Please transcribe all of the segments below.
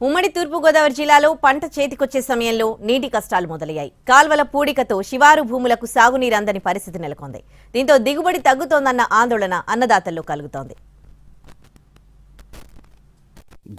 ఉమ్మడి తూర్పుగోదావరి జిల్లాలో పంట చేతికొచ్చే సమయంలో నీటి కష్టాలు మొదలయ్యాయి. కాల్వల పూడికతో శివారు భూములకు సాగునీరు అందని పరిస్థితి నెలకొంది. దీంతో దిగుబడి తగ్గుతోందన్న ఆందోళన అన్నదాతల్లో కలుగుతోంది.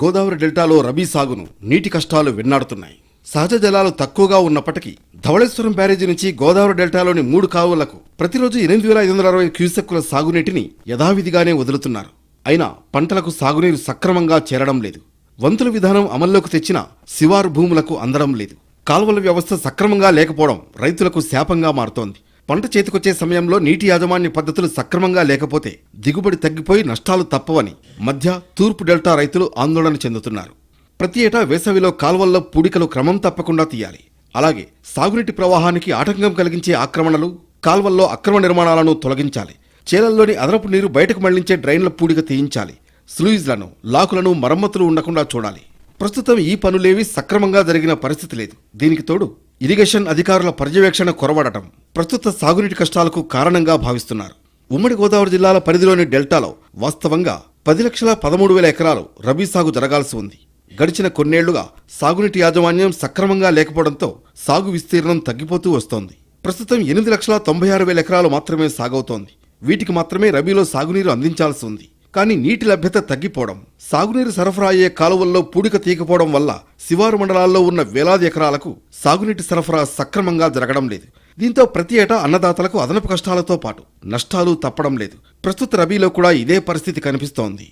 గోదావరి డెల్టాలో రబీ సాగును నీటి కష్టాలు వెన్నాడుతున్నాయి. సహజ జలాలు తక్కువగా ఉన్నప్పటికీ ధవళేశ్వరం బ్యారేజీ నుంచి గోదావరి డెల్టాలోని మూడు కాలువలకు ప్రతిరోజు ఎనిమిది వేల ఐదు వందల అరవై క్యూసెక్కుల సాగునీటిని యథావిధిగానే వదులుతున్నారు. అయినా పంటలకు సాగునీరు సక్రమంగా చేరడం లేదు. వంతుల విధానం అమల్లోకి తెచ్చిన శివారు భూములకు అందడం లేదు. కాలువల వ్యవస్థ సక్రమంగా లేకపోవడం రైతులకు శాపంగా మారుతోంది. పంట చేతికొచ్చే సమయంలో నీటి యాజమాన్య పద్ధతులు సక్రమంగా లేకపోతే దిగుబడి తగ్గిపోయి నష్టాలు తప్పవని మధ్య తూర్పు డెల్టా రైతులు ఆందోళన చెందుతున్నారు. ప్రతి ఏటా వేసవిలో కాల్వల్లో పూడికలు క్రమం తప్పకుండా తీయాలి. అలాగే సాగునీటి ప్రవాహానికి ఆటంకం కలిగించే ఆక్రమణలు కాల్వల్లో అక్రమ నిర్మాణాలను తొలగించాలి. చేలల్లోని అదనపు నీరు బయటకు మళ్ళించే డ్రైన్ల పూడిక తీయించాలి. స్లూయిజ్లను లాకులను మరమ్మతులు ఉండకుండా చూడాలి. ప్రస్తుతం ఈ పనులేవి సక్రమంగా జరిగిన పరిస్థితి లేదు. దీనికి తోడు ఇరిగేషన్ అధికారుల పర్యవేక్షణ కొరవడటం ప్రస్తుత సాగునీటి కష్టాలకు కారణంగా భావిస్తున్నారు. ఉమ్మడి గోదావరి జిల్లాల పరిధిలోని డెల్టాలో వాస్తవంగా పది లక్షల పదమూడు వేల ఎకరాలు రబీ సాగు జరగాల్సి ఉంది. గడిచిన కొన్నేళ్ళుగా సాగునీటి యాజమాన్యం సక్రమంగా లేకపోవడంతో సాగు విస్తీర్ణం తగ్గిపోతూ వస్తోంది. ప్రస్తుతం ఎనిమిది లక్షల తొంభై ఆరు వేల ఎకరాలు మాత్రమే సాగవుతోంది. వీటికి మాత్రమే రబీలో సాగునీరు అందించాల్సి ఉంది. కానీ నీటి లభ్యత తగ్గిపోవడం సాగునీరు సరఫరా అయ్యే కాలువల్లో పూడిక తీయకపోవడం వల్ల శివారు మండలాల్లో ఉన్న వేలాది ఎకరాలకు సాగునీటి సరఫరా సక్రమంగా జరగడం లేదు. దీంతో ప్రతి ఏటా అన్నదాతలకు అదనపు కష్టాలతో పాటు నష్టాలు తప్పడం లేదు. ప్రస్తుత రబీలో కూడా ఇదే పరిస్థితి కనిపిస్తోంది.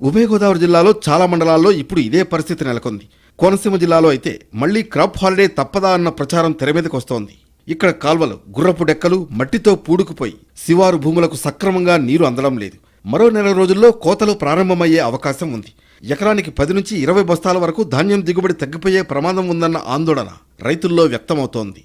ఉభయ గోదావరి జిల్లాలో చాలా మండలాల్లో ఇప్పుడు ఇదే పరిస్థితి నెలకొంది. కోనసీమ జిల్లాలో అయితే మళ్ళీ క్రాప్ హాలిడే తప్పదా అన్న ప్రచారం తెరమీదకొస్తోంది ఇక్కడ కాల్వలు గుర్రపు డెక్కలు మట్టితో పూడుకుపోయి శివారు భూములకు సక్రమంగా నీరు అందడం లేదు. మరో నెల రోజుల్లో కోతలు ప్రారంభమయ్యే అవకాశం ఉంది. ఎకరానికి పది నుంచి ఇరవై బస్తాల వరకు ధాన్యం దిగుబడి తగ్గిపోయే ప్రమాదం ఉందన్న ఆందోళన రైతుల్లో వ్యక్తమవుతోంది.